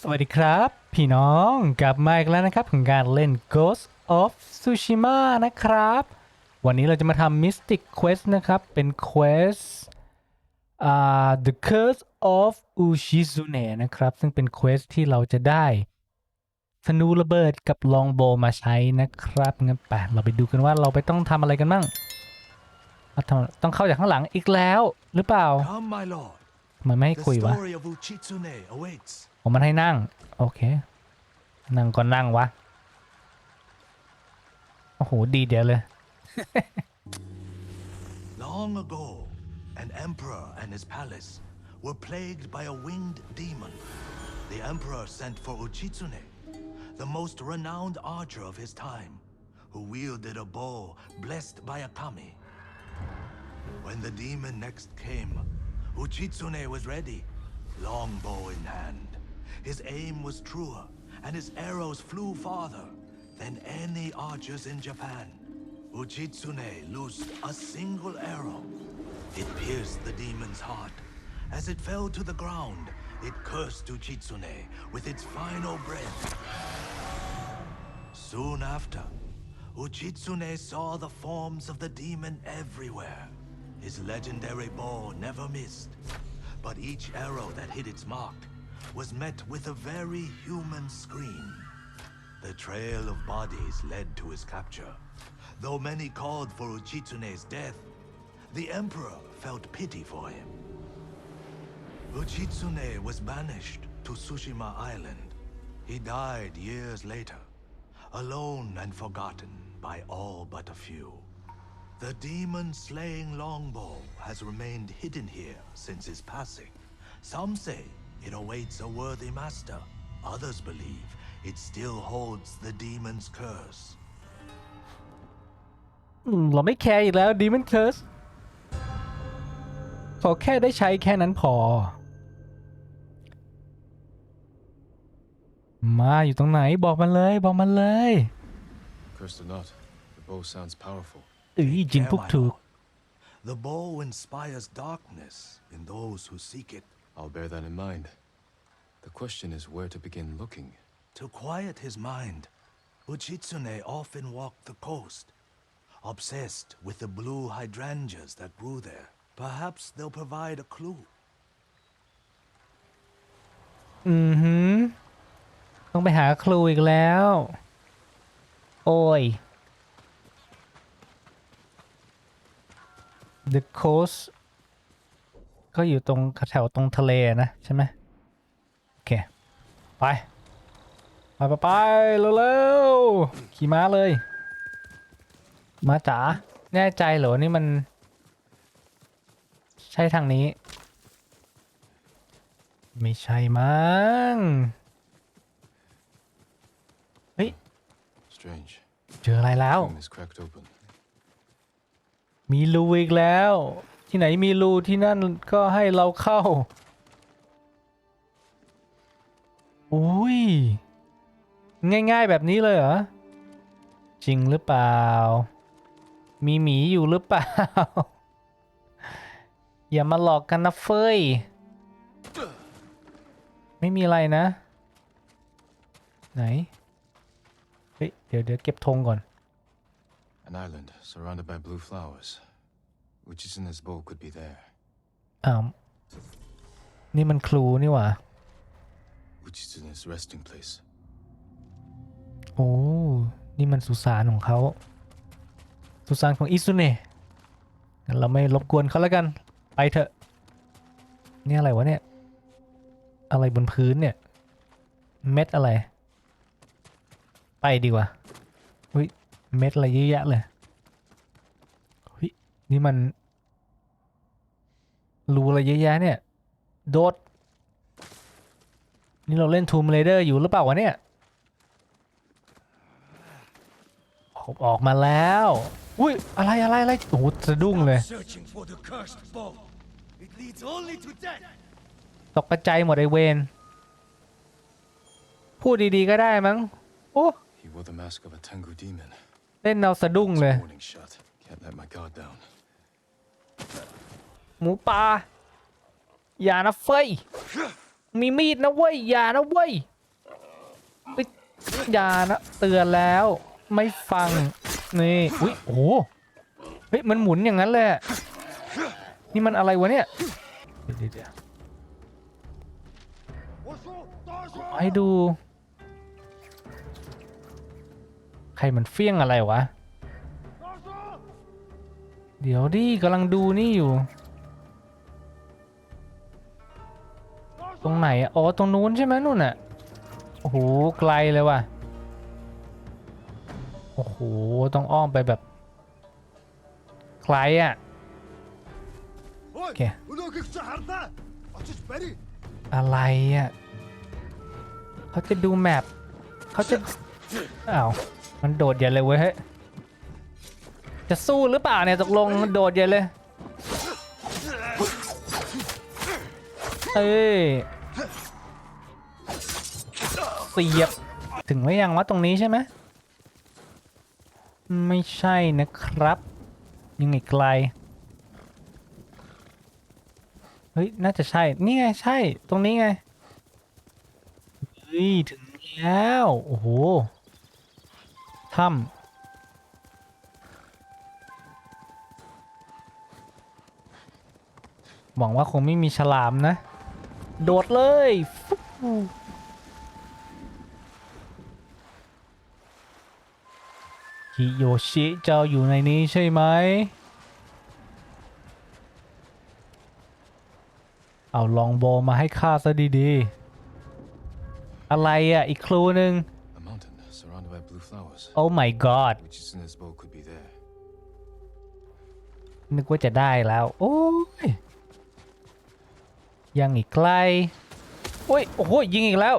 สวัสดีครับ พี่น้องกลับมาอีกแล้วนะครับของการเล่น Ghost of Tsushima นะครับ วันนี้เราจะมาทำ Mystic Quest นะครับ เป็น Quest อ่า The Curse of Ushizune นะครับ ซึ่งเป็น Quest ที่เราจะได้ธนูระเบิดกับลองโบมาใช้นะครับงั้นไปเราไปดูกันว่าเราไปต้องทำอะไรกันบ้างอะทำต้องเข้าจากข้างหลังอีกแล้วหรือเปล่า Come, my lord. ทำไมไม่ให้ The คุยวะ ผมมันให้นั่ง โอเค นั่งก็นั่งวะ โอ้โห ดีเดียวเลย Long ago, an emperor and his palace were plagued by a winged demon. The emperor sent for Uchitsune, the most renowned archer of his time, who wielded a bow blessed by a kami. When the demon next came, Uchitsune was ready, longbow in hand. His aim was truer, and his arrows flew farther than any archers in Japan. Uchitsune loosed a single arrow. It pierced the demon's heart. As it fell to the ground, it cursed Uchitsune with its final breath. Soon after, Uchitsune saw the forms of the demon everywhere. His legendary bow never missed, but each arrow that hit its mark was met with a very human scream. The trail of bodies led to his capture. Though many called for Uchitsune's death, the emperor felt pity for him. Uchitsune was banished to Tsushima Island. He died years later, alone and forgotten by all but a few. The demon slaying longbow has remained hidden here since his passing. Some say it awaits a worthy master. Others believe it still holds the demon's curse. อืมเราไม่แคร์อีกแล้ว Demon Curse ขอแค่ได้ใช้แค่นั้นพอ มาอยู่ตรงไหนบอกมันเลย บอกมันเลย Cursed or not, the bow sounds powerful. เอ้ยจริง Care พวก my ถูก lord. The bow inspires darkness in those who seek it. I'll bear that in mind. The question is where to begin looking. To quiet his mind, Uchitsune often walked the coast, obsessed with the blue hydrangeas that grew there. Perhaps they'll provide a clue. อือหือ ต้องไปหาครูอีกแล้ว โอ้ย The coast ก็อยู่ตรงแถวตรงทะเลนะใช่ไหมโอเค ไป ไปไปไปเร็วๆขี่ม้าเลยมาจ๋าแน่ใจเหรอนี่มัน ใช่ทางนี้ ไม่ใช่มั้งเฮ้ย Strange. เจออะไรแล้ว Tomb is cracked open. มีรูอีกแล้ว ที่ไหนมีรูที่นั่นก็ให้เราเข้าอุ้ย ง่ายๆแบบนี้เลยเหรอ จริงหรือเปล่า มีหมีอยู่หรือเปล่า อย่ามาหลอกกันนะเฟยไม่มีอะไรนะ ไหน เฮ้ย เดี๋ยวเดี๋ยวเก็บธงก่อน An island surrounded by blue flowers. Uchitsune's bow could be there. อ้าวนี่มันครูนี่หว่า Uchitsune's resting place. โอ้ นี่มันสุสานของเขา สุสานของอิซุเนะงั้นเราไม่รบกวนเขาแล้วกัน ไปเถอะ นี่อะไรวะเนี่ย อะไรบนพื้นเนี่ย เม็ดอะไร ไปดีกว่าอุ้ย เม็ดอะไรเยอะแยะเลยเฮ้ย นี่มัน รูอะไรเยอะแยะเนี่ย โดด นี่เราเล่น Tomb Raider อยู่หรือเปล่าวะเนี่ยออกออกมาแล้ว อุ้ย อะไรอะไรอะไร โอ้โหสะดุ้งเลย Searching for the cursed bow. It leads only to death. ตกกระจายหมดไอเวน พูดดีๆก็ได้มั้ง โอ้ He wore the mask of a Tengu demon. เล่นเอาสะดุ้ง It's เลย หมูป่าอย่านะเฟยมีมีดนะเว้ยอย่านะเว้ยเอ้ยอย่านะเตือนแล้วไม่ฟังนี่อุ้ยโอ้เฮ้ยมันหมุนอย่างนั้นเลยอะนี่มันอะไรวะเนี่ยเดี๋ยวเดี๋ยวเดี๋ยวให้ดู ใครมันเฟี้ยงอะไรวะ เดี๋ยวดิกำลังดูนี่อยู่ ตรงไหนอะอ๋อ ตรงนู้นใช่ไหมนู่นน่ะโอ้โห ไกลเลยว่ะ โอ้โห ต้องอ้อมไปแบบ ไกลอะโอเคอะไรอะเขาจะดูแมปเขาจะ อ้าว มันโดดใหญ่เลยเว้ย จะสู้หรือเปล่าเนี่ยตกลงโดดใหญ่เลย เอ้ยเสียบ ถึงไว้ยังวะตรงนี้ใช่ไหมไม่ใช่นะครับ ยังอีกไกล เฮ้ย น่าจะใช่ นี่ไง ใช่ ตรงนี้ไง เฮ้ย ถึงแล้ว โอ้โหถ้ำหวังว่าคงไม่มีฉลามนะ โดดเลยฟุ๊บฮิโยชิเจ้าอยู่ในนี้ใช่ไหม เอาลองโบมาให้ข้าซะดีๆ อะไรอะ อีกครูหนึ่ง A mountain surrounded by blue flowers. Oh my god Uchizuna's bow could be there. นึกว่าจะได้แล้ว โอ้ย ยังอีกไกลโอ้ยโอ้โหยิงอีกแล้ว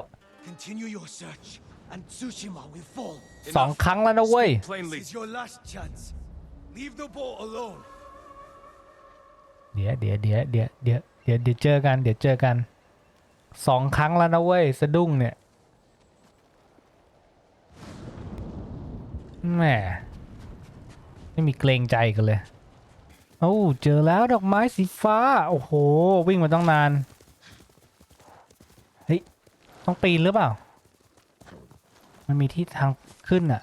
Continue your search, and Tsushima will fall. สองครั้งแล้วนะเว้ย This is your last chance. Leave the boat alone. เดี๋ยวเดี๋ยวเดี๋ยวเดี๋ยวเดี๋ยวเดี๋ยวเดี๋ยวเจอกันเดี๋ยวเจอกันสองครั้งแล้วนะเว้ยสะดุ้งเนี่ยแหมไม่มีเกรงใจกันเลย โอ้เจอแล้วดอกไม้สีฟ้า โอ้โห วิ่งมาต้องนาน เฮ้ย ต้องปีนหรือเปล่า มันมีที่ทางขึ้นอะ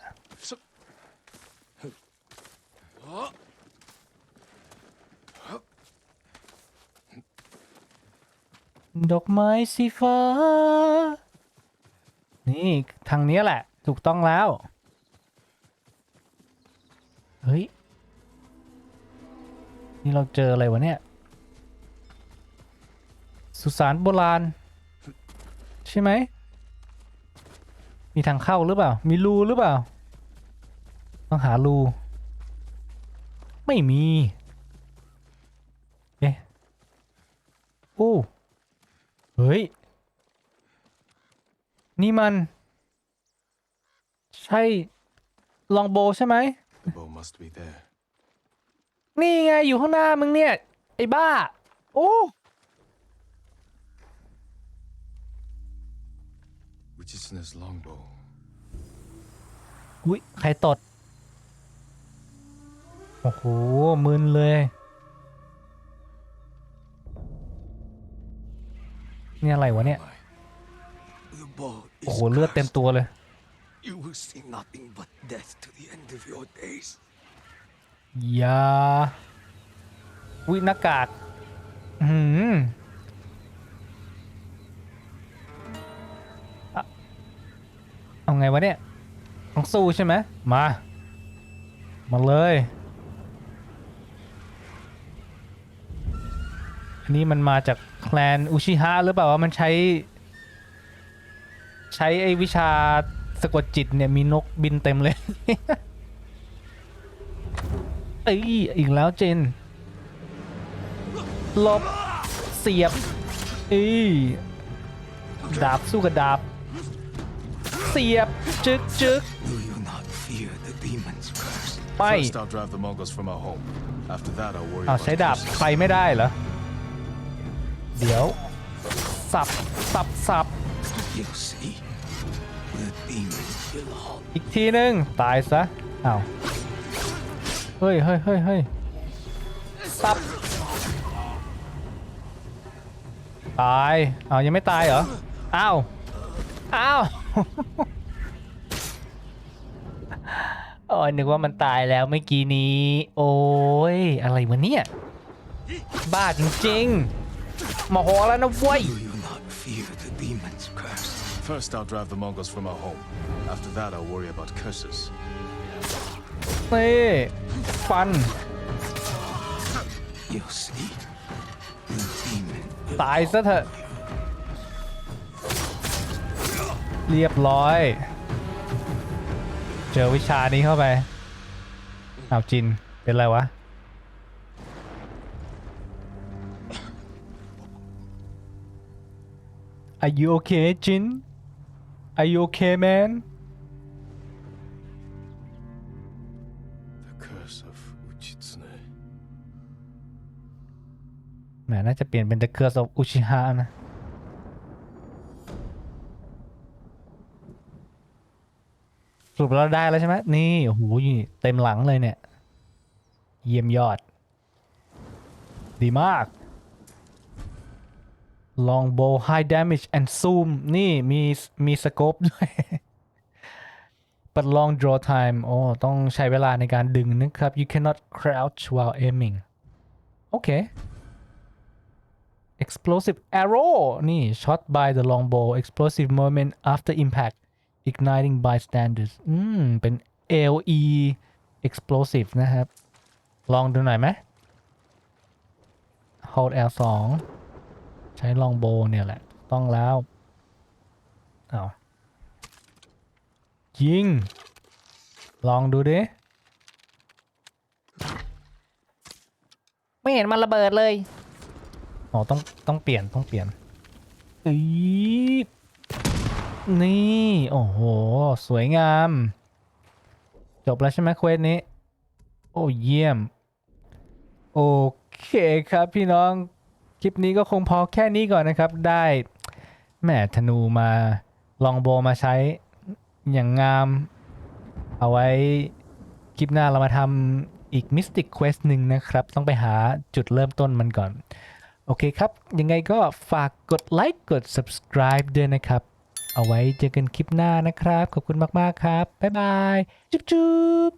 ดอกไม้สีฟ้า นี่ ทางนี้แหละ ถูกต้องแล้ว เฮ้ย นี่เราเจออะไรวะเนี่ย สุสานโบราณ ใช่ไหม มีทางเข้าหรือเปล่า มีรูหรือเปล่า ต้องหารู ไม่มี เอ๊ะโอ้เฮ้ย นี่มัน ใช่ ลองโบใช่ไหม The bow must be there. นี่ไงอยู่ข้างหน้ามึงเนี่ย ไอ้บ้า โอ้ Uchizuna's longbow. อุ้ยใครตด โอ้โห มึนเลยนี่อะไรวะเนี่ย My. The bow โอ้ is โห เลือดเต็ม cursed. ตัวเลย You will see nothing but death to the end of your days. ยาวิหน้ากากอือหือเอาไงวะเนี่ยต้องสู้ใช่ไหมมา มาเลย อันนี้มันมาจากแคลนอุชิฮะหรือเปล่าว่ามันใช้ ใช้ไอ้วิชาสะกดจิตเนี่ยมีนกบินเต็มเลย เอ้ยอีกแล้วเจนหลบเสียบเอ้ยดาบสู้กับดาบ เสียบ จึกจึก Do you not fear the demon's curse? ไม่ First, I'll drive the Mongols from our home. After that, I'll worry อ้าว about ใช้ดาบ Uchizuna's ใครไม่ได้เหรอ เดี๋ยว สับ สับ สับ You see, the demons will halt. อีกทีนึง ตายซะอ้าว เฮ้ยเฮ้ยเฮ้ยเฮ้ยสับตายอ้าวยังไม่ตายเหรอ อ้าว อ้าว โอ้ยนึกว่ามันตายแล้วเมื่อกี้นี้ โอ้ย อะไรวะเนี่ย บ้าจริงๆโมโหแล้วนะเว้ย Do you not fear the demon's curse? First, I'll drive the Mongols from our home. After that, I'll worry about curses. นี่ ฟัน You'll see. The demon will ตายซะเถอะ เรียบร้อย เจอวิชานี้เข้าไปอ้าวจิน เป็นไรวะ Are you okay จิน Are you okay man แหมน่าจะเปลี่ยนเป็น The Curse of Uchiha นะสรุปแล้วได้แล้วใช่ไหมนี่โอ้โหเต็มหลังเลยเนี่ย เยี่ยมยอด ดีมาก Longbow high damage and zoom นี่มีมีสโคปด้วย but long draw time โอ้ต้องใช้เวลาในการดึงนะครับ you cannot crouch while aiming โอเค explosive arrow นี่ shot by the longbow explosive moment after impact igniting bystanders อืม เป็น LE explosive นะครับ ลองดูหน่อยไหม hold L2 ใช้ longbow เนี่ยแหละ ต้องแล้วเอายิง ลองดูดิไม่เห็นมันระเบิดเลย อ๋อต้องต้องเปลี่ยนต้องเปลี่ยนอีนี่ โอ้โห สวยงาม จบแล้วใช่ไหมเควสนี้ โอ้เยี่ยม โอเคครับพี่น้อง คลิปนี้ก็คงพอแค่นี้ก่อนนะครับ ได้แหม่ธนูมาลองโบมาใช้อย่างงาม เอาไว้คลิปหน้าเรามาทำอีก Mystic Quest หนึ่งนะครับ ต้องไปหาจุดเริ่มต้นมันก่อน โอเคครับ ยังไงก็ฝากกดไลค์กด subscribe ด้วยนะครับ เอาไว้เจอกันคลิปหน้านะครับ ขอบคุณมาก ๆ ครับ บ๊ายบาย จุ๊บจุ๊บ